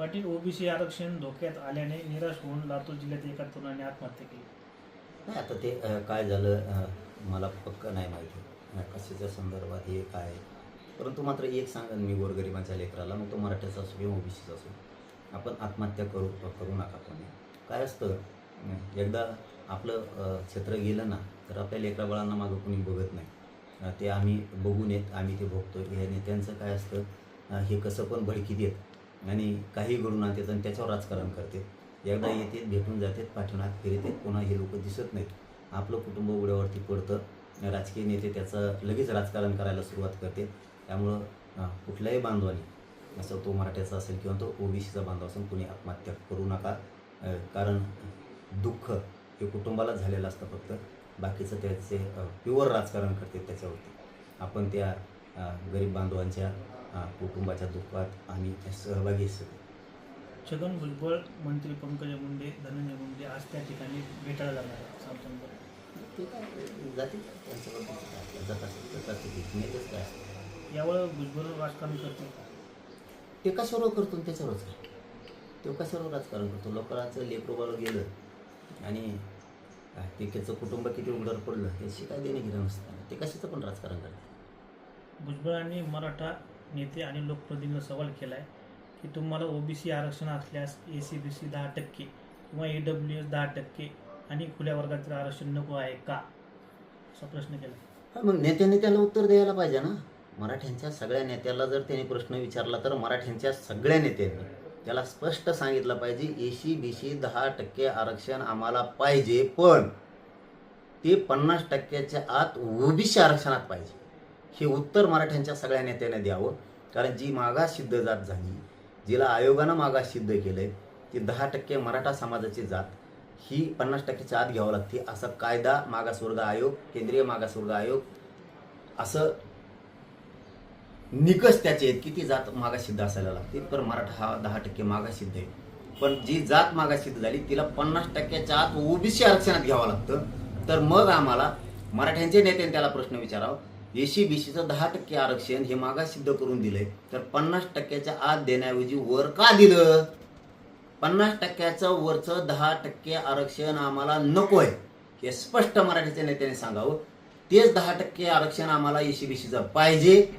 OBC आरक्षण धोक्यात आल्याने निराश होऊन लातूर जिल्ह्यात एका तरुणाने आत्महत्या केली. नाही आता ते काय झालं मला पक्क नाही माहिती. कशाच्या संदर्भात हे काय? आहे. परंतु मात्र एक सांगा मी गोरगरिबांच्या लेकराला मग तो मराठ्याचा असो किंवा ओबीसीचा असो. आपण आत्महत्या करू करू नका कोणी. काय असतं एकदा आपलं क्षेत्र गेलं ना तर आपल्या लेकराबाळांना मागं कोणी बघत नाही. ते आम्ही बघून येत आम्ही ते बघतो या नेत्यांचं काय असतं हे कसं पण भडकी देत. आणि काही घडून आणतात आणि त्याच्यावर राजकारण करते. एकदा येतात भेटून जातात पाठवण्यात फिरते पुन्हा हे लोक दिसत नाहीत. आपलं कुटुंब उड्यावरती पडतं. राजकीय नेते त्याचं लगेच राजकारण करायला सुरुवात करते त्यामुळं कुठल्याही बांधवानी असं तो मराठ्याचा असेल किंवा तो ओबीसीचा बांधव असेल कोणी आत्महत्या करू नका. कारण दुःख हे कुटुंबाला झालेलं असतं फक्त. बाकीचं त्याचे प्युअर राजकारण करते त्याच्यावरती. आपण त्या गरीब बांधवांच्या कुटुंबाच्या दुःखात आम्ही सहभागी असतो. छगन भुजबळ मंत्री पंकजा मुंडे धनंजय मुंडे आज त्या ठिकाणी भेटायला जाणार आहेत ते काय जाते जात असेल तर करते नेतेच काय असतं. यावर भुजबळ राजकारण करतील. का? ते कशावर करतो त्याच्यावरच काय? तो कशावर राजकारण करतो? लोकांचं लेकरोबाला गेलं आणि ते त्याचं कुटुंब किती उघडर पडलं याची काय देणे घेणं नसतं. ते कशाचं पण राजकारण करतात. भुजबळांनी मराठा नेते आणि लोकप्रतिनिधींना सवाल केला आहे की तुम्हाला ओबीसी आरक्षण असल्यास ए सी बी सी दहा टक्के किंवा ए डब्ल्यू एस दहा टक्के आणि खुल्या वर्गाचं आरक्षण नको आहे का? असा प्रश्न केला. हा मग नेत्याने त्याला उत्तर द्यायला पाहिजे ना. मराठ्यांच्या सगळ्या नेत्याला जर त्याने प्रश्न विचारला तर मराठ्यांच्या सगळ्या नेत्यांनी त्याला स्पष्ट सांगितलं पाहिजे ए सी बी सी दहा टक्के आरक्षण आम्हाला पाहिजे पण ते पन्नास टक्क्याच्या आत ओबीसी आरक्षणात पाहिजे. हे उत्तर मराठ्यांच्या सगळ्या नेत्याने द्यावं. कारण जी मागास सिद्ध जात झाली जिला आयोगानं मागास सिद्ध केलंय ती दहा टक्के मराठा समाजाची जात ही पन्नास टक्क्याच्या आत घ्यावं लागते. असा कायदा मागासवर्ग आयोग केंद्रीय मागासवर्ग आयोग असं निकष त्याचे आहेत की ती जात मागासिद्ध असायला लागते. तर मराठा हा दहा टक्के मागासिद्ध आहे. पण जी जात मागासिद्ध झाली तिला पन्नास टक्क्याच्या आत ओबीसी आरक्षणात घ्यावं लागतं. तर मग आम्हाला मराठ्यांचे नेत्यांनी त्याला प्रश्न विचारावं. एसी बीसीचं दहा टक्के आरक्षण हे मागासिद्ध करून दिलंय. तर पन्नास टक्क्याच्या आत देण्याऐवजी वर का दिलं? पन्नास टक्क्याचं वरचं दहा टक्के आरक्षण आम्हाला नकोय. हे स्पष्ट मराठीच्या नेत्याने सांगावं. तेच दहा टक्के आरक्षण आम्हाला एसी बीसीचं पाहिजे.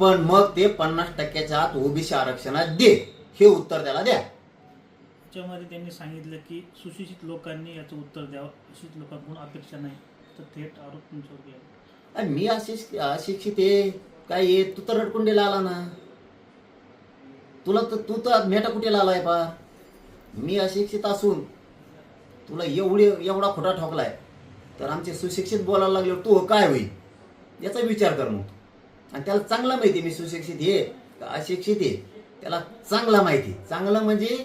पण मग ते पन्नास टक्क्याच्या आत ओबीसी आरक्षणात दे. हे उत्तर त्याला द्या. त्याच्यामध्ये त्यांनी सांगितलं की सुशिक्षित लोकांनी याचं उत्तर द्यावं. सुशिक्षित लोकांकडून अपेक्षा नाही. तर थेट आरोप तुमच्यावर घ्यावा अरे मी अशिक्षित अशिक्षित आहे. काय ये तू तर रडकुंडीला आला ना. तुला तर तू तर मेटा कुठेला आलाय पा मी अशिक्षित असून तुला एवढे एवढा खोटा ठोकलाय. तर आमचे सुशिक्षित बोलायला लागले तू काय होईल याचा विचार कर मग. आणि त्याला चांगला माहिती आहे मी सुशिक्षित आहे का अशिक्षित आहे. त्याला चांगला माहिती चांगलं म्हणजे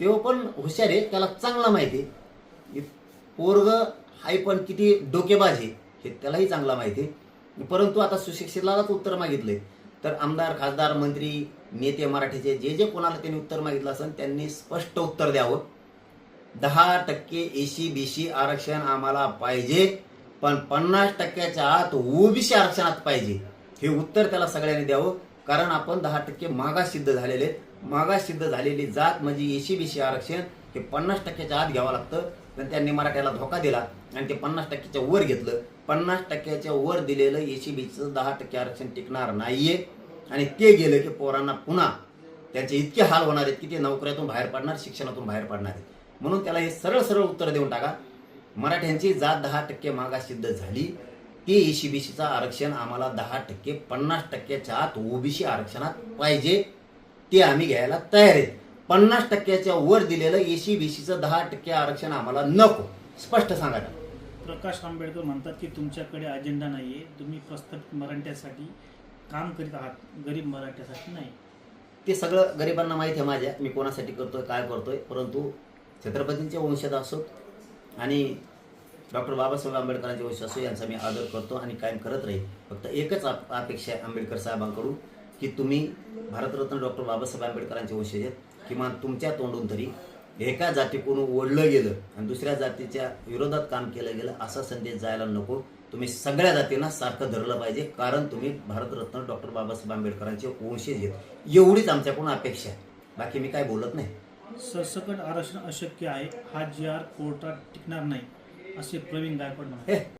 तेव्हा पण हुशार आहे त्याला चांगला माहिती आहे. पोरग हाय पण किती डोकेबाज आहे. हे त्यालाही चांगला माहिती आहे. परंतु आता सुशिक्षितलाच उत्तर मागितले तर आमदार खासदार मंत्री नेते मराठीचे जे जे कोणाला त्यांनी उत्तर मागितलं असेल त्यांनी स्पष्ट उत्तर द्यावं. दहा टक्के एसी बीसी आरक्षण आम्हाला पाहिजे पण पन्नास टक्क्याच्या आत ओबीसी आरक्षणात पाहिजे. हे उत्तर त्याला सगळ्यांनी द्यावं. कारण आपण दहा टक्के मागास सिद्ध झालेले मागास सिद्ध झालेली जात म्हणजे एसी बीसी आरक्षण. ते पन्नास टक्क्याच्या आत घ्यावं लागतं. आणि त्यांनी मराठ्याला धोका दिला आणि ते पन्नास टक्क्याच्या वर घेतलं. पन्नास टक्क्याच्या वर दिलेलं ए सी बीचं दहा टक्के आरक्षण टिकणार नाहीये. आणि ते गेलं की पोरांना पुन्हा त्यांचे इतके हाल होणार आहेत की ते नोकऱ्यातून बाहेर पडणार शिक्षणातून बाहेर पडणार आहेत. म्हणून त्याला हे सरळ सरळ उत्तर देऊन टाका. मराठ्यांची जात दहा टक्के मागास सिद्ध झाली. ते एसी बीसीचं आरक्षण आम्हाला दहा टक्के पन्नास टक्क्याच्या आत ओबीसी आरक्षणात पाहिजे. ते आम्ही घ्यायला तयार आहेत. पन्नास टक्क्याच्या वर दिलेलं एसी बीसीचं दहा टक्के आरक्षण आम्हाला नको. स्पष्ट सांगा प्रकाश आंबेडकर म्हणतात की तुमच्याकडे अजेंडा नाहीये. तुम्ही प्रस्थापित मराठ्यासाठी काम करीत आहात. गरीब मराठ्यासाठी नाही. ते सगळं गरिबांना माहीत आहे माझ्या. मी कोणासाठी करतोय काय करतोय. परंतु छत्रपतींचे वंशज असो आणि डॉक्टर बाबासाहेब आंबेडकरांचे वंश असो यांचा मी आदर करतो आणि कायम करत राहील. फक्त एकच अपेक्षा आहे आंबेडकर साहेबांकडून की तुम्ही भारतरत्न डॉक्टर बाबासाहेब आंबेडकरांचे वंशज आहेत. किमान तुमच्या तोंडून तरी एका जातीकडून ओढलं गेलं आणि दुसऱ्या जातीच्या विरोधात काम केलं गेलं असा संदेश जायला नको. तुम्ही सगळ्या जातींना सारखं धरलं पाहिजे कारण तुम्ही भारतरत्न डॉक्टर बाबासाहेब आंबेडकरांचे वंशज आहेत. एवढीच आमच्याकडून अपेक्षा आहे. बाकी मी काय बोलत नाही. सरसकट आरक्षण अशक्य आहे. हा जी आर कोर्टात टिकणार नाही असे प्रवीण गायकवाड म्हणाले.